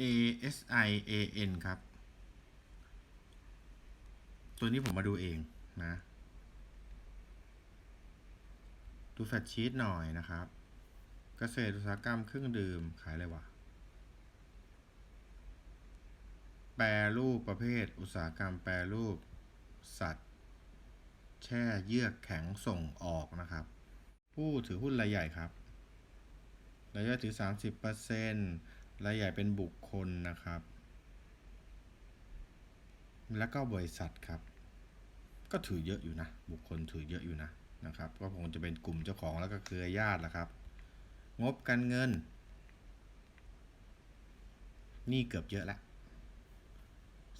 A S I A N ครับ ตัวนี้ผมมาดูเองนะ ดูแฟตชีตหน่อยนะครับ เกษตรอุตสาหกรรมเครื่องดื่มขายอะไรวะ แปรรูปประเภทอุตสาหกรรมแปรรูปสัตว์ แช่เยือกแข็งส่งออกนะครับ ผู้ถือหุ้นรายใหญ่ครับ รายย่อยถือ 30%ร รายใหญ่เป็นบุคคลนะครับ แล้วก็บริษัทครับ ก็ถือเยอะอยู่นะ บุคคลถือเยอะอยู่นะนะครับ ก็คงจะเป็นกลุ่มเจ้าของแล้วก็เครือญาติละครับ งบการเงิน นี่เกือบเยอะแล้ว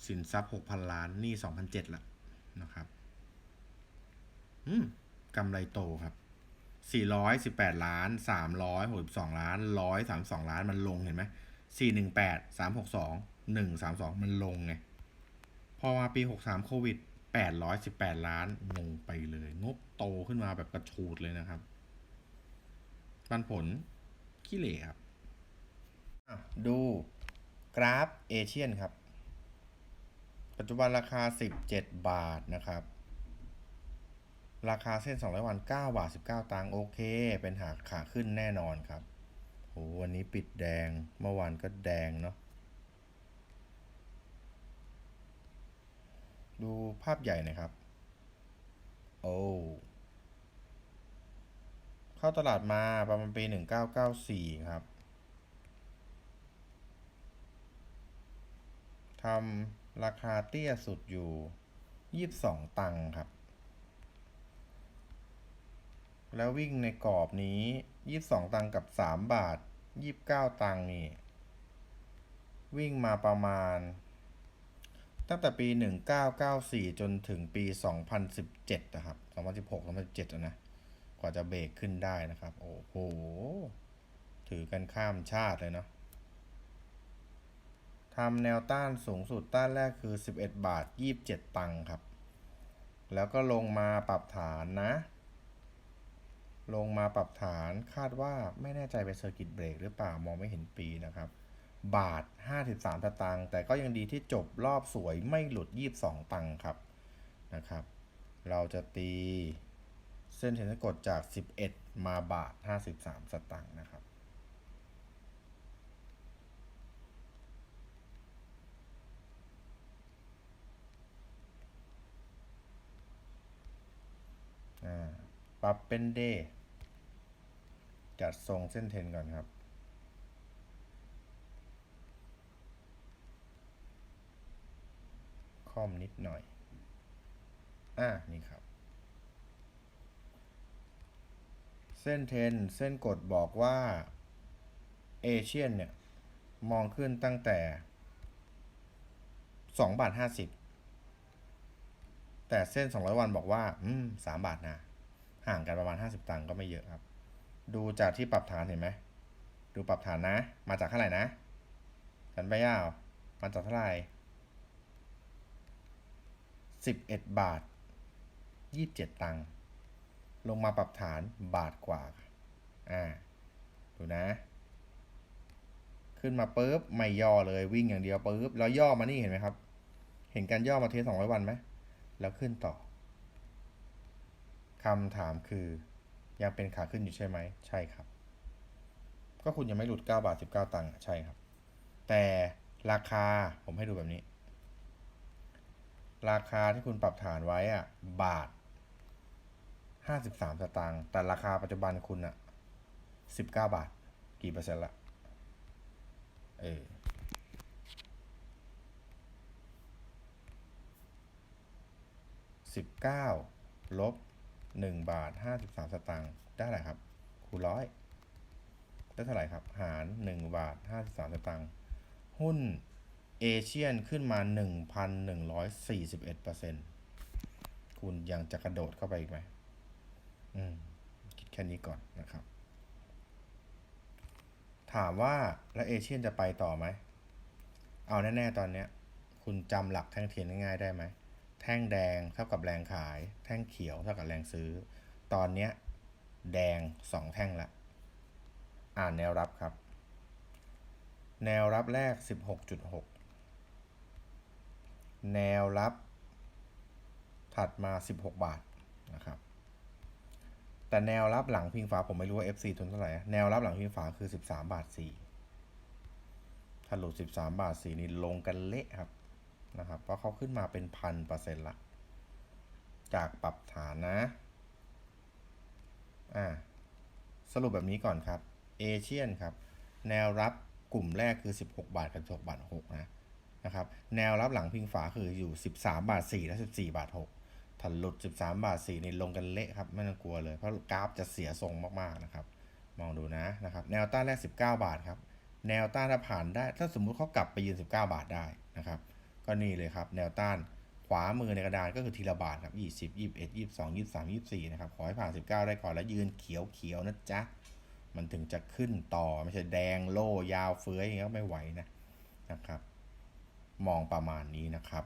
สินทรัพย์6,000ล้านนี่2,007ละนะครับ อืมกำไรโตครับ418 ล้าน 362 ล้าน 132 ล้าน มันลงเห็นไหม 418 362 132มันลงไง พอมาปี63โควิด818ล้านงงไปเลย งบโตขึ้นมาแบบกระชูดเลยนะครับ ปันผลขี้เหร่ครับดูกราฟเอเชียนครับ ปัจจุบันราคา 17 บาทนะครับ ราคาเส้น 200 วัน 9 บาท 19 ตังค์โอเค เป็นหาขาขึ้นแน่นอนครับ โหวันนี้ปิดแดง เมื่อวานก็แดงเนาะ ดูภาพใหญ่นะครับ โอ้ เข้าตลาดมาประมาณปี 1994 ครับ ทำราคาเตี้ยสุดอยู่ 22 ตังค์ครับ แล้ววิ่งในกรอบนี้ 22ตังกับ3บาท29ตังนี่ วิ่งมาประมาณ ตั้งแต่ปี1994จนถึงปี2017นะครับ2016 2017อะนะ กว่าจะเบรกขึ้นได้นะครับ โอ้โห ถือกันข้ามชาติเลยเนาะทำแนวต้านสูงสุดต้านแรกคือ 11 บาท 27 ตังค์ครับ แล้วก็ลงมาปรับฐานนะ ลงมาปรับฐานคาดว่าไม่แน่ใจเป็นเซอร์กิตเบรกหรือเปล่ามองไม่เห็นปีนะครับ บาท 53สตางค์แต่ก็ยังดีที่จบรอบสวยไม่หลุด 22 ตังค์ครับนะครับ เราจะตี เส้นเทนกดจาก 11 มาบาท 53 สตางค์นะครับอ่าปรับเป็นเดย์ จัดทรงเส้นเทนก่อนครับ ค่อมนิดหน่อย อ่านี่ครับ เส้นเทนเส้นกดบอกว่าเอเชียนเนี่ย มองขึ้นตั้งแต่สองบาทห้าสิบแต่เส้น200วันบอกว่า อืมสามบาทนะ ห่างกันประมาณ50ตังค์ก็ไม่เยอะครับ ดูจากที่ปรับฐานเห็นไหม ดูปรับฐานนะ มาจากเท่าไหร่นะสันไปยาว มาจากเท่าไหร่11บาท27ตังค์ ลงมาปรับฐานบาทกว่า อ่า ดูนะ ขึ้นมาปุ๊บไม่ย่อเลยวิ่งอย่างเดียวปุ๊บแล้วย่อมานี่เห็นไหมครับ เห็นการย่อมาเทส200วันไหม แล้วขึ้นต่อคำถามคือ ยังเป็นขาขึ้นอยู่ใช่ไหม ใช่ครับ ก็คุณยังไม่หลุด 9 บาท 19 ตังค์อะใช่ครับ แต่ราคาผมให้ดูแบบนี้ ราคาที่คุณปรับฐานไว้อะบาท 53 สตางค์แต่ราคาปัจจุบันคุณอะ19 บาท กี่เปอร์เซ็นต์ละเออสิบเก้าลบ หนึ่งบาทห้าสิบสามสตางค์ได้ไรครับ คูณร้อยได้เท่าไหร่ครับ หารหนึ่งบาทห้าสิบสามสตางค์หุ้นเอเชียนขึ้นมาหนึ่งพันหนึ่งร้อยสี่สิบเอ็ดเปอร์เซ็นต์คุณยังจะกระโดดเข้าไปอีกไหมอืม คิดแค่นี้ก่อนนะครับ ถามว่าแล้วเอเชียนจะไปต่อไหม เอาแน่ ๆ ตอนเนี้ย คุณจำหลักแท่งเทียนง่ายๆได้ไหม แท่งแดงเท่ากับแรงขาย แท่งเขียวเท่ากับแรงซื้อ ตอนเนี้ยแดงสองแท่งละ อ่านแนวรับครับ แนวรับแรก 16.6 แนวรับ ถัดมา 16 บาทนะครับแต่แนวรับหลังพิงฝาผมไม่รู้ว่า FC ทุนเท่าไหร่ แนวรับหลังพิงฝาคือ 13 บาท4ถ้าหลุด 13 บาท4นี่ลงกันเละครับ นะครับเพราะเขาขึ้นมาเป็นพันเปอร์เซ็นต์ละ จากปรับฐานนะ อ่า สรุปแบบนี้ก่อนครับ เอเชียนครับ แนวรับกลุ่มแรกคือ 16 บาทกับ16บาท6นะ นะครับ แนวรับหลังพิงฝาคืออยู่ 13 บาท 4 และ 14 บาท 6ถ้าหลุด 13 บาท 4 นี่ลงกันเละครับ ไม่ต้องกลัวเลย เพราะกราฟจะเสียทรงมากๆนะครับ มองดูนะ นะครับ แนวต้านแรก 19 บาทครับ แนวต้านถ้าผ่านได้ ถ้าสมมุติเขากลับไปยืน 19 บาทได้นะครับ ก็นี่เลยครับ แนวต้านขวามือในกระดานก็คือทีละบาทครับ 20 21 22 23 24 นะครับ ขอให้ผ่าน 19 ได้ก่อนแล้วยืนเขียวเขียวๆนะจ๊ะ มันถึงจะขึ้นต่อ ไม่ใช่แดงโล่ยาวเฟื้อยอย่างเงี้ยไม่ไหวนะนะครับ มองประมาณนี้นะครับ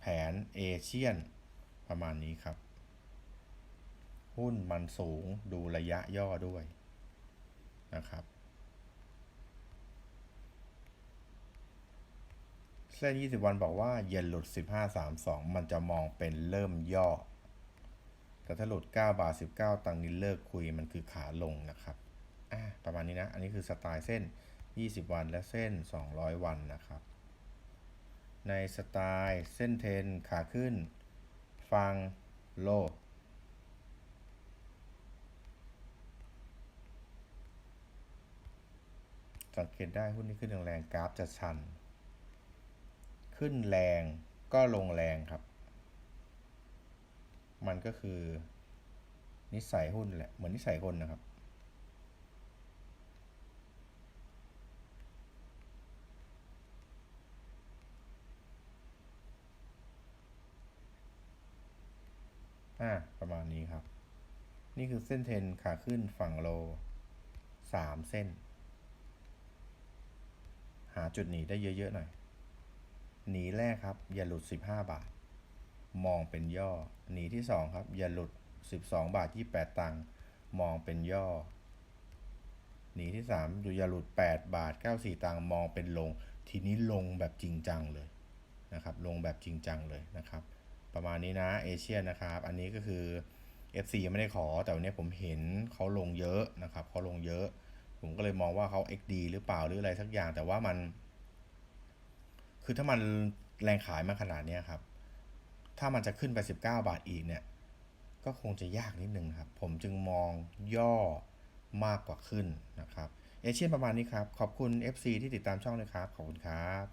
แผนเอเชียนประมาณนี้ครับ หุ้นมันสูงดูระยะย่อด้วยนะครับ ส้น 20 วันบอกว่าอย่าหลุด 1532 มันจะมองเป็นเริ่มย่อ แต่ถ้าหลุด 9 บาท 19 ตังนี้เลิกคุยมันคือขาลงนะครับอะประมาณนี้นะ อันนี้คือสไตล์เส้น 20 วันและเส้น 200 วันนะครับ ในสไตล์เส้นเทนขาขึ้น ฟังโลสังเกตได้หุ้นที่ขึ้นแรงๆกราฟจะชัน ขึ้นแรงก็ลงแรงครับ มันก็คือ นิสัยหุ้นแหละ เหมือนนิสัยคนนะครับ อ่า ประมาณนี้ครับ นี่คือเส้นเทนขาขึ้นฝั่งโลสามเส้น หาจุดหนีได้เยอะ ๆ หน่อย หนีแรกครับ อย่าหลุด 15 บาท มองเป็นย่อ หนีที่ 2 ครับ อย่าหลุด 12 บาท 28 ตังค์มองเป็นย่อ หนีที่ 3 อยู่อย่าหลุด 8 บาท 94 ตังค์มองเป็นลง ทีนี้ลงแบบจริงจังเลยนะครับ ลงแบบจริงจังเลยนะครับ ประมาณนี้นะเอเชียนะครับ อันนี้ก็คือ FC ยังไม่ได้ขอ แต่วันนี้ผมเห็นเขาลงเยอะนะครับเขาลงเยอะ ผมก็เลยมองว่าเขา XD หรือเปล่าหรืออะไรสักอย่าง แต่ว่ามัน คือถ้ามันแรงขายมาขนาดนี้ครับ ถ้ามันจะขึ้นไป 19 บาทอีกเนี่ย ก็คงจะยากนิดนึงครับ ผมจึงมองย่อมากกว่าขึ้นนะครับ เอเชียนประมาณนี้ครับ ขอบคุณ FC ที่ติดตามช่องเลยครับ ขอบคุณครับ